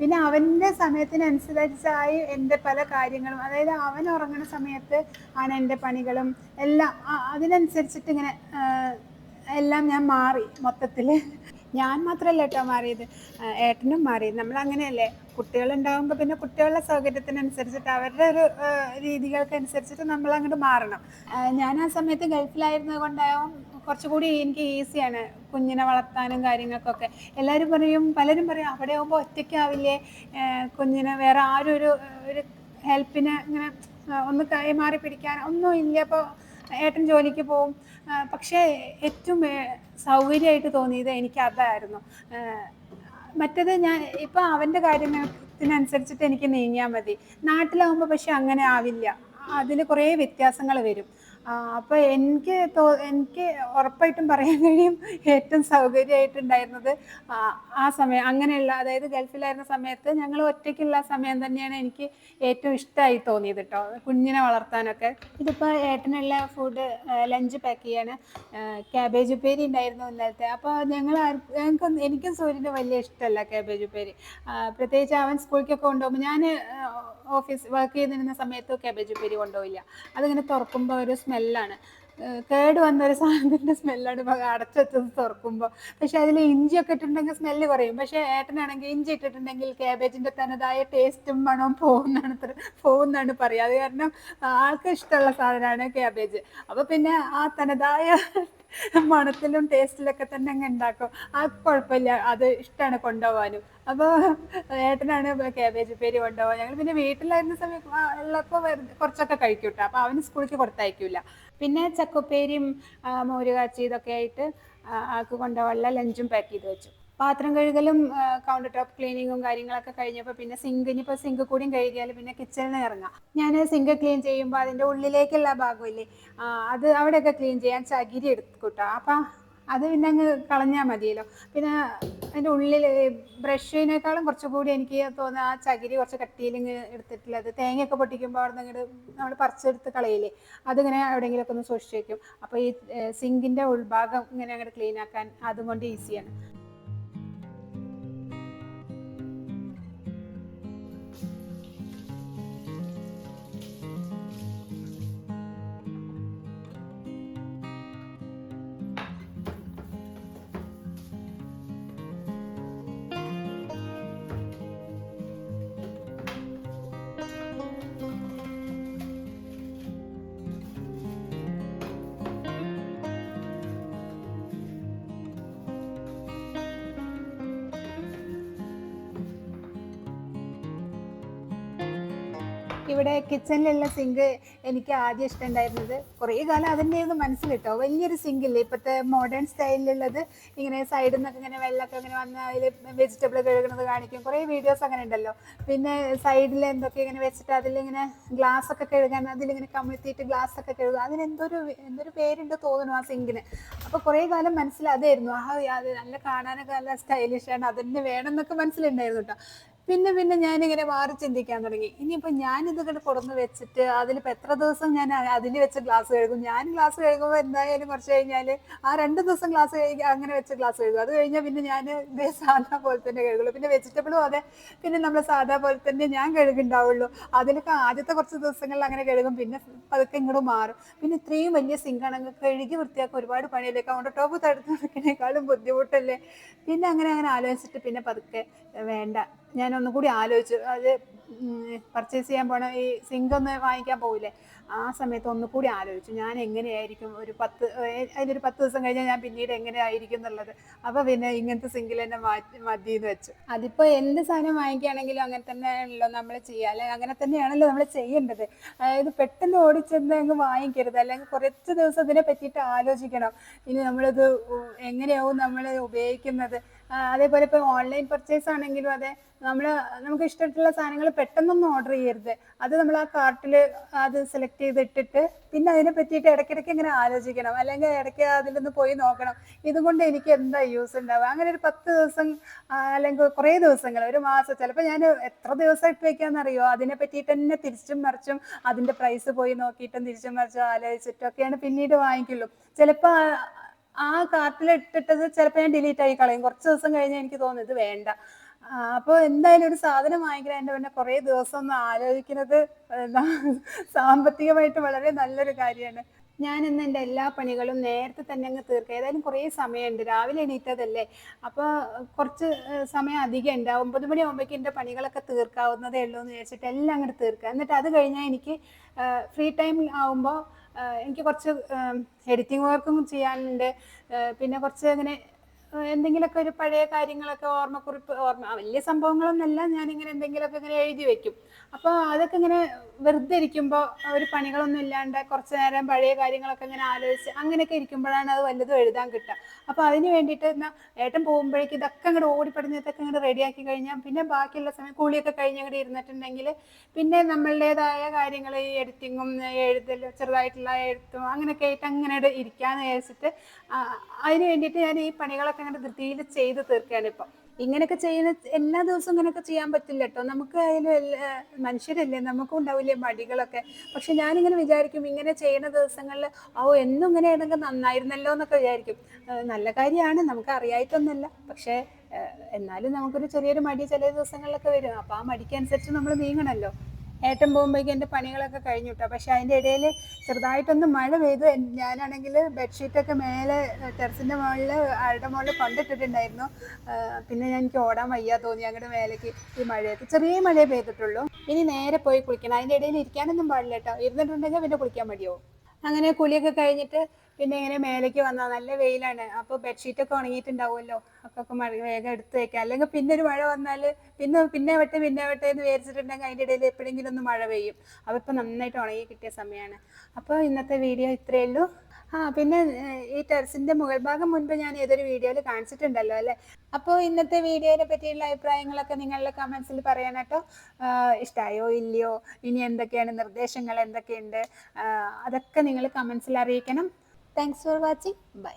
പിന്നെ അവന്റെ സമയത്തിനനുസരിച്ചായി എന്റെ പല കാര്യങ്ങളും അതായത് അവൻ ഉറങ്ങുന്ന സമയത്ത് ആണ് എന്റെ പണികളും എല്ലാം അതിനനുസരിച്ചിട്ട് ഇങ്ങനെ എല്ലാം ഞാൻ മാറി മൊത്തത്തിൽ ഞാൻ മാത്രമല്ല കേട്ടോ മാറിയത്? ഏട്ടനും മാറി നമ്മൾ അങ്ങനെയല്ലേ കുട്ടികളുണ്ടാകുമ്പോൾ പിന്നെ കുട്ടികളുടെ സൗകര്യത്തിനനുസരിച്ചിട്ട് അവരുടെ ഒരു രീതികൾക്ക് അനുസരിച്ചിട്ട് നമ്മൾ അങ്ങോട്ട് മാറണം ഞാൻ ആ സമയത്ത് ഗൾഫിലായിരുന്നത് കൊണ്ടാവും കുറച്ചുകൂടി എനിക്ക് ഈസിയാണ് കുഞ്ഞിനെ വളർത്താനും കാര്യങ്ങൾക്കൊക്കെ. എല്ലാവരും പറയും പലരും പറയും അവിടെ ആകുമ്പോൾ ഒറ്റയ്ക്കാവില്ലേ കുഞ്ഞിനെ വേറെ ആരും ഒരു ഒരു ഹെൽപ്പിന് ഇങ്ങനെ ഒന്ന് കൈമാറി പിടിക്കാൻ ഒന്നും ഇല്ല അപ്പോൾ ഏട്ടൻ ജോലിക്ക് പോവും. പക്ഷേ ഏറ്റവും സൗകര്യമായിട്ട് തോന്നിയത് എനിക്ക് അതായിരുന്നു. മറ്റേത് ഞാൻ ഇപ്പം അവന്റെ കാര്യത്തിനനുസരിച്ചിട്ട് എനിക്ക് നീങ്ങിയാൽ മതി. നാട്ടിലാവുമ്പോൾ പക്ഷെ അങ്ങനെ ആവില്ല. അതിൽ കുറേ വ്യത്യാസങ്ങൾ വരും. അപ്പൊ എനിക്ക് തോ എനിക്ക് ഉറപ്പായിട്ടും പറയാൻ കഴിയും ഏറ്റവും സൗകര്യമായിട്ടുണ്ടായിരുന്നത് ആ, സമയം അങ്ങനെയുള്ള അതായത് ഗൾഫിലായിരുന്ന സമയത്ത് ഞങ്ങൾ ഒറ്റയ്ക്കുള്ള സമയം തന്നെയാണ് എനിക്ക് ഏറ്റവും ഇഷ്ടമായി തോന്നിയത് കേട്ടോ കുഞ്ഞിനെ വളർത്താനൊക്കെ. ഇതിപ്പോൾ ഏട്ടനുള്ള ഫുഡ് ലഞ്ച് പാക്ക് ചെയ്യാണ്. ക്യാബേജ് ഉപ്പേരി ഉണ്ടായിരുന്നു ഇന്നലത്തെ. അപ്പോൾ ഞങ്ങൾ ഞങ്ങൾക്ക് എനിക്കും സൂര്യന് വലിയ ഇഷ്ടമല്ല ക്യാബേജ് ഉപ്പേരി. പ്രത്യേകിച്ച് അവൻ സ്കൂളിലേക്കൊക്കെ കൊണ്ടുപോകുമ്പോൾ ഞാൻ ഓഫീസ് വർക്ക് ചെയ്തിരുന്ന സമയത്ത് ക്യാബേജ് ഉപ്പേരി കൊണ്ടുപോയില്ല അതിങ്ങനെ തുറക്കുമ്പോൾ ഒരു സ്മെല്ലാണ്. കേട് വന്ന ഒരു സാധനത്തിന്റെ സ്മെല്ലാണ് അടച്ചു വെച്ചത് തുറക്കുമ്പോൾ പക്ഷെ അതിൽ ഇഞ്ചിയൊക്കെ ഇട്ടിട്ടുണ്ടെങ്കിൽ സ്മെല്ല് കുറയും. പക്ഷേ ഏട്ടനാണെങ്കിൽ ഇഞ്ചി ഇട്ടിട്ടുണ്ടെങ്കിൽ കാബേജിന്റെ തനതായ ടേസ്റ്റും മണവും പോകുന്നതാണ് പോകുന്നതാണ് പറയുക. അത് കാരണം ആൾക്ക് ഇഷ്ടമുള്ള സാധനമാണ് കാബേജ് അപ്പോൾ പിന്നെ ആ തനതായ മണത്തിലും ടേസ്റ്റിലൊക്കെ തന്നെ അങ്ങ് ഉണ്ടാക്കും. ആ കുഴപ്പമില്ല. അത് ഇഷ്ടമാണ് കൊണ്ടുപോകാനും. അപ്പോൾ ഏട്ടനാണ് കാബേജ് പേര് കൊണ്ടുപോകാൻ ഞങ്ങൾ പിന്നെ വീട്ടിലായിരുന്ന സമയം ഉള്ളപ്പോൾ കുറച്ചൊക്കെ കഴിക്കും അപ്പോൾ അവന് സ്കൂളിലേക്ക് കൊടുത്തയക്കില്ല പിന്നെ ചക്കുപ്പേരിയും മോരുകാച്ചി ഇതൊക്കെ ആയിട്ട് ആ, ആൾക്ക് കൊണ്ടുപോകാനുള്ള ലഞ്ചും പാക്ക് ചെയ്ത് വെച്ചു. പാത്രം കഴുകലും കൗണ്ടർ ടോപ്പ് ക്ലീനിങ്ങും കാര്യങ്ങളൊക്കെ കഴിഞ്ഞപ്പോൾ പിന്നെ സിങ്ക് ഇനിയിപ്പോൾ സിങ്ക് കൂടിയും കഴുകിയാൽ പിന്നെ കിച്ചണിൽ ഇറങ്ങാം. ഞാൻ സിങ്ക് ക്ലീൻ ചെയ്യുമ്പോൾ അതിന്റെ ഉള്ളിലേക്കുള്ള ഭാഗമില്ലേ അത് അവിടെയൊക്കെ ക്ലീൻ ചെയ്യാൻ ചകിരി എടുക്കൂട്ടോ അപ്പം അത് പിന്നെ അങ്ങ് കളഞ്ഞാൽ മതിയല്ലോ. പിന്നെ അതിന്റെ ഉള്ളിൽ ബ്രഷിനേക്കാളും കുറച്ചുകൂടി എനിക്ക് തോന്നുന്നു ആ ചകിരി കുറച്ച് കട്ടിയിൽ ഇങ്ങനെ എടുത്തിട്ടുള്ളത്. തേങ്ങയൊക്കെ പൊട്ടിക്കുമ്പോൾ അവിടെ നിന്ന് നമ്മൾ പറിച്ചെടുത്ത് കളയില്ലേ അതിങ്ങനെ എവിടെയെങ്കിലുമൊക്കെ ഒന്ന് സൂക്ഷിച്ച് വയ്ക്കും അപ്പോൾ ഈ സിങ്കിന്റെ ഉൾഭാഗം ഇങ്ങനെ അങ്ങോട്ട് ക്ലീൻ ആക്കാൻ അതും കൊണ്ട് ഈസിയാണ് ഇവിടെ കിച്ചണിലുള്ള സിങ്ക് എനിക്ക് ആദ്യം ഇഷ്ടമുണ്ടായിരുന്നത്. കുറേ കാലം അതിന്റെ ഒന്ന് മനസ്സിലിട്ടോ. വലിയൊരു സിങ്കില്ലേ ഇപ്പോഴത്തെ മോഡേൺ സ്റ്റൈലിലുള്ളത് ഇങ്ങനെ സൈഡിൽ നിന്നൊക്കെ ഇങ്ങനെ വെള്ളമൊക്കെ ഇങ്ങനെ വന്ന് അതിൽ വെജിറ്റബിൾ കഴുകുന്നത് കാണിക്കും. കുറേ വീഡിയോസ് അങ്ങനെ ഉണ്ടല്ലോ. പിന്നെ സൈഡിൽ എന്തൊക്കെ ഇങ്ങനെ വെച്ചിട്ട് അതിലിങ്ങനെ ഗ്ലാസ് ഒക്കെ കഴുകാൻ അതിലിങ്ങനെ കമിഴ്ത്തിയിട്ട് ഗ്ലാസ് ഒക്കെ കഴുകുക അതിന് എന്തൊരു എന്തൊരു പേരുണ്ട് തോന്നുന്നു ആ സിങ്കിന് അപ്പോൾ കുറേ കാലം മനസ്സിൽ അതായിരുന്നു. ആ അത് നല്ല കാണാനൊക്കെ നല്ല സ്റ്റൈലിഷാണ് അതന്നെ വേണം എന്നൊക്കെ മനസ്സിലുണ്ടായിരുന്നു കേട്ടോ പിന്നെ പിന്നെ ഞാനിങ്ങനെ മാറി ചിന്തിക്കാൻ തുടങ്ങി. ഇനിയിപ്പോൾ ഞാനിത് ഇങ്ങനെ കൊടുന്ന് വെച്ചിട്ട് അതിലിപ്പോൾ എത്ര ദിവസം ഞാൻ അതിൽ വെച്ച് ഗ്ലാസ് കഴുകും? ഞാൻ ഗ്ലാസ് കഴുകുമ്പോൾ എന്തായാലും കുറച്ച് കഴിഞ്ഞാൽ ആ രണ്ട് ദിവസം ഗ്ലാസ് കഴുകി അങ്ങനെ വെച്ച് ഗ്ലാസ് കഴുകും. അത് കഴിഞ്ഞാൽ പിന്നെ ഞാൻ ഇതേ സാധാ പോലെ തന്നെ കഴുകുള്ളൂ. പിന്നെ വെജിറ്റബിളും അതെ. പിന്നെ നമ്മൾ സാധാ പോലെ തന്നെ ഞാൻ കഴുകുണ്ടാവുള്ളൂ. അതിലൊക്കെ ആദ്യത്തെ കുറച്ച് ദിവസങ്ങളിൽ അങ്ങനെ കഴുകും. പിന്നെ പതുക്കെ ഇങ്ങോട്ട് മാറും. പിന്നെ ഇത്രയും വലിയ സിങ്കാണെങ്കിൽ കഴുകി വൃത്തിയാക്കാൻ ഒരുപാട് പണിയല്ലേ? കൗണ്ടർ ടോപ്പ് തടുത്ത് നിൽക്കുന്നതിനേക്കാളും ബുദ്ധിമുട്ടല്ലേ? പിന്നെ അങ്ങനെ അങ്ങനെ ആലോചിച്ചിട്ട് പിന്നെ പതുക്കെ വേണ്ട. ഞാൻ ഒന്നും കൂടി ആലോചിച്ചു അത് പർച്ചേസ് ചെയ്യാൻ പോണ ഈ സിങ്ക് ഒന്ന് വാങ്ങിക്കാൻ പോകില്ലേ ആ സമയത്ത് ഒന്നും കൂടി ആലോചിച്ചു. ഞാൻ എങ്ങനെയായിരിക്കും ഒരു പത്ത് അതിലൊരു പത്ത് ദിവസം കഴിഞ്ഞാൽ ഞാൻ പിന്നീട് എങ്ങനെയായിരിക്കും എന്നുള്ളത്. അപ്പോൾ പിന്നെ ഇങ്ങനത്തെ സിങ്കിൽ തന്നെ മാറ്റി മതി എന്ന് വെച്ചു. അതിപ്പോൾ എന്ത് സാധനം വാങ്ങിക്കുകയാണെങ്കിലും അങ്ങനെ തന്നെയാണല്ലോ നമ്മൾ ചെയ്യുക. അല്ലെങ്കിൽ അങ്ങനെ തന്നെയാണല്ലോ നമ്മൾ ചെയ്യേണ്ടത്. അതായത് പെട്ടെന്ന് ഓടിച്ചെന്ന് അങ്ങ് വാങ്ങിക്കരുത്. അല്ലെങ്കിൽ കുറച്ച് ദിവസം ഇതിനെ പറ്റിയിട്ട് ആലോചിക്കണം. ഇനി നമ്മളിത് എങ്ങനെയാവും നമ്മൾ ഉപയോഗിക്കുന്നത്? അതേപോലെ ഇപ്പോൾ ഓൺലൈൻ പർച്ചേസ് ആണെങ്കിലും അതെ നമ്മൾ നമുക്ക് ഇഷ്ടമായിട്ടുള്ള സാധനങ്ങൾ പെട്ടെന്നൊന്നും ഓർഡർ ചെയ്യരുത്. അത് നമ്മൾ ആ കാർട്ടിൽ അത് സെലക്ട് ചെയ്തിട്ടിട്ട് പിന്നെ അതിനെ പറ്റിയിട്ട് ഇടയ്ക്കിടയ്ക്ക് ഇങ്ങനെ ആലോചിക്കണം. അല്ലെങ്കിൽ ഇടയ്ക്ക് അതിലൊന്ന് പോയി നോക്കണം. ഇതുകൊണ്ട് എനിക്ക് എന്താ യൂസ് ഉണ്ടാവുക? അങ്ങനെ ഒരു പത്ത് ദിവസം അല്ലെങ്കിൽ കുറേ ദിവസങ്ങൾ ഒരു മാസം ചിലപ്പോൾ ഞാൻ എത്ര ദിവസം ഇട്ട് വെക്കാന്നറിയോ അതിനെ പറ്റിയിട്ട് തന്നെ തിരിച്ചും മറിച്ചും അതിന്റെ പ്രൈസ് പോയി നോക്കിയിട്ടും തിരിച്ചും മറിച്ചും ആലോചിച്ചിട്ടൊക്കെയാണ് പിന്നീട് വാങ്ങിക്കുള്ളൂ. ചിലപ്പോൾ ആ കാർട്ടിൽ ഇട്ടിട്ടത് ചിലപ്പോൾ ഞാൻ ഡിലീറ്റ് ആയി കളയും. കുറച്ച് ദിവസം കഴിഞ്ഞാൽ എനിക്ക് തോന്നുന്നു ഇത് വേണ്ട. അപ്പോൾ എന്തായാലും ഒരു സാധനം വാങ്ങിക്കുന്നതിന്റെ പിന്നെ കുറേ ദിവസം ഒന്ന് ആലോചിക്കുന്നത് സാമ്പത്തികമായിട്ട് വളരെ നല്ലൊരു കാര്യമാണ്. ഞാൻ ഇന്ന് എന്റെ എല്ലാ പണികളും നേരത്തെ തന്നെ അങ്ങ് തീർക്കുക ഏതായാലും കുറേ സമയമുണ്ട്. രാവിലെ എണീറ്റതല്ലേ? അപ്പോൾ കുറച്ച് സമയം അധികം ഉണ്ട്. ഒമ്പത് മണി ആകുമ്പോഴേക്കും എന്റെ പണികളൊക്കെ തീർക്കാവുന്നതേ ഉള്ളൂ എന്ന് വിചാരിച്ചിട്ട് എല്ലാം അങ്ങോട്ട് തീർക്കുക എന്നിട്ട് അത് കഴിഞ്ഞാൽ എനിക്ക് ഫ്രീ ടൈം ആവുമ്പോൾ എനിക്ക് കുറച്ച് എഡിറ്റിംഗ് വർക്കും ചെയ്യാനുണ്ട്. പിന്നെ കുറച്ച് ഇങ്ങനെ എന്തെങ്കിലുമൊക്കെ ഒരു പഴയ കാര്യങ്ങളൊക്കെ ഓർമ്മക്കുറിപ്പ് ഓർമ്മ വലിയ സംഭവങ്ങളൊന്നല്ല ഞാനിങ്ങനെ എന്തെങ്കിലുമൊക്കെ ഇങ്ങനെ എഴുതി വെക്കും. അപ്പോൾ അതൊക്കെ ഇങ്ങനെ വെറുതെ ഇരിക്കുമ്പോൾ ഒരു പണികളൊന്നും ഇല്ലാണ്ട് കുറച്ച് നേരം പഴയ കാര്യങ്ങളൊക്കെ ഇങ്ങനെ ആലോചിച്ച് അങ്ങനെയൊക്കെ ഇരിക്കുമ്പോഴാണ് അത് വല്ലതും എഴുതാൻ കിട്ടുക. അപ്പോൾ അതിന് വേണ്ടിയിട്ട് എന്നാൽ ഏട്ടൻ പോകുമ്പോഴേക്ക് ഇതൊക്കെ അങ്ങോട്ട് ഓടിപ്പടിഞ്ഞതൊക്കെ അങ്ങോട്ട് റെഡിയാക്കി കഴിഞ്ഞാൽ പിന്നെ ബാക്കിയുള്ള സമയം കുളിയൊക്കെ കഴിഞ്ഞ് അങ്ങോട്ട് ഇരുന്നിട്ടുണ്ടെങ്കിൽ പിന്നെ നമ്മളുടേതായ കാര്യങ്ങൾ ഈ എഡിറ്റിങ്ങും എഴുതലും ചെറുതായിട്ടുള്ള എഴുത്തും അങ്ങനെയൊക്കെ ആയിട്ട് അങ്ങനെ ഇരിക്കാന്ന് വിചാരിച്ചിട്ട് അതിന് വേണ്ടിയിട്ട് ഞാൻ ഈ പണികളൊക്കെ അങ്ങനെ ധൃതിയിൽ ചെയ്ത് തീർക്കുകയാണ് ഇപ്പം. ഇങ്ങനെയൊക്കെ ചെയ്യുന്ന എല്ലാ ദിവസവും ഇങ്ങനെയൊക്കെ ചെയ്യാൻ പറ്റില്ല കേട്ടോ നമുക്ക് അതിലും എല്ലാ മനുഷ്യരല്ലേ നമുക്കും ഉണ്ടാവില്ലേ മടികളൊക്കെ. പക്ഷെ ഞാനിങ്ങനെ വിചാരിക്കും ഇങ്ങനെ ചെയ്യുന്ന ദിവസങ്ങളിൽ ഓ എന്നും ഇങ്ങനെ ഏതെങ്കിലും നന്നായിരുന്നല്ലോ എന്നൊക്കെ വിചാരിക്കും. നല്ല കാര്യമാണ് നമുക്ക് അറിയായിട്ടൊന്നുമല്ല. പക്ഷേ എന്നാലും നമുക്കൊരു ചെറിയൊരു മടി ചില ദിവസങ്ങളിലൊക്കെ വരും. അപ്പോൾ ആ മടിക്കനുസരിച്ച് നമ്മൾ നീങ്ങണമല്ലോ ഏട്ടൻ പോകുമ്പോഴേക്കും എന്റെ പണികളൊക്കെ കഴിഞ്ഞു കേട്ടോ പക്ഷെ അതിന്റെ ഇടയിൽ ചെറുതായിട്ടൊന്ന് മഴ പെയ്തു. ഞാനാണെങ്കിൽ ബെഡ്ഷീറ്റൊക്കെ മേലെ ടെറസിന്റെ മുകളിൽ ആളുടെ മുകളിൽ കൊണ്ടിട്ടിട്ടുണ്ടായിരുന്നു പിന്നെ ഞാൻ എനിക്ക് ഓടാൻ വയ്യ തോന്നി. അങ്ങോട്ട് മേലേക്ക് ഈ മഴയത്ത് ചെറിയ മഴയെ പെയ്തിട്ടുള്ളൂ. ഇനി നേരെ പോയി കുളിക്കണം. അതിന്റെ ഇടയിൽ ഇരിക്കാനൊന്നും പാടില്ല കേട്ടോ. ഇരുന്നിട്ടുണ്ടെങ്കിൽ പിന്നെ കുളിക്കാൻ മടിയാവും അങ്ങനെ കുളിയൊക്കെ കഴിഞ്ഞിട്ട് പിന്നെ ഇങ്ങനെ മേലേക്ക് വന്നാൽ നല്ല വെയിലാണ്. അപ്പോൾ ബെഡ്ഷീറ്റൊക്കെ ഉണങ്ങിയിട്ടുണ്ടാവുമല്ലോ. അപ്പോൾ മഴ വേഗം എടുത്ത് വെക്കാം. അല്ലെങ്കിൽ പിന്നെ ഒരു മഴ വന്നാൽ പിന്നെ പിന്നെ വെട്ടെ പിന്നെ വെട്ടെ എന്ന് വിചാരിച്ചിട്ടുണ്ടെങ്കിൽ അതിന്റെ ഇടയിൽ എപ്പോഴെങ്കിലും ഒന്ന് മഴ പെയ്യും. അപ്പോൾ ഇപ്പൊ നന്നായിട്ട് ഉണങ്ങി കിട്ടിയ സമയമാണ്. അപ്പോൾ ഇന്നത്തെ വീഡിയോ ഇത്രയേ ഉള്ളൂ. ആ പിന്നെ ഈ ടെറസിന്റെ മുകൾ ഭാഗം മുൻപ് ഞാൻ ഏതൊരു വീഡിയോയിൽ കാണിച്ചിട്ടുണ്ടല്ലോ അല്ലെ? അപ്പോൾ ഇന്നത്തെ വീഡിയോനെ പറ്റിയുള്ള അഭിപ്രായങ്ങളൊക്കെ നിങ്ങളുടെ കമൻസിൽ പറയാൻ കേട്ടോ. ഇഷ്ടമായോ ഇല്ലയോ ഇനി എന്തൊക്കെയാണ് നിർദ്ദേശങ്ങൾ എന്തൊക്കെയുണ്ട്? അതൊക്കെ നിങ്ങൾ കമൻസിൽ അറിയിക്കണം. Thanks for watching bye